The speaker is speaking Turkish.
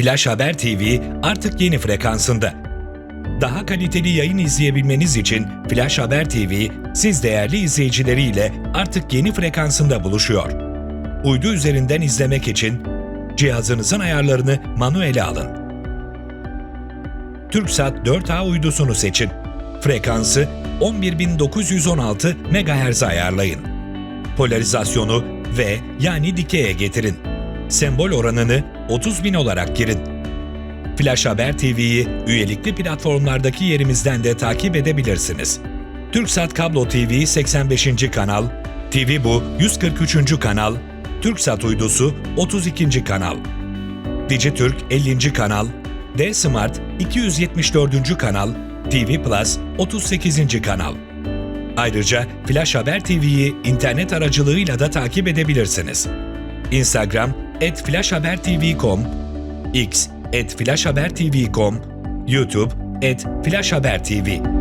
Flash Haber TV artık yeni frekansında. Daha kaliteli yayın izleyebilmeniz için Flash Haber TV, siz değerli izleyicileriyle artık yeni frekansında buluşuyor. Uydu üzerinden izlemek için cihazınızın ayarlarını manuele alın. TürkSat 4A uydusunu seçin. Frekansı 11916 MHz ayarlayın. Polarizasyonu V yani dikeye getirin. Sembol oranını 30.000 olarak girin. Flash Haber TV'yi üyelikli platformlardaki yerimizden de takip edebilirsiniz. TürkSat Kablo TV 85. kanal, TV Bu 143. kanal, TürkSat uydusu 32. kanal, Dijitürk 50. kanal, D Smart 274. kanal, TV Plus 38. kanal. Ayrıca Flash Haber TV'yi internet aracılığıyla da takip edebilirsiniz. Instagram @flashhabertv.com, X @flashhabertv.com, YouTube @flashhabertv.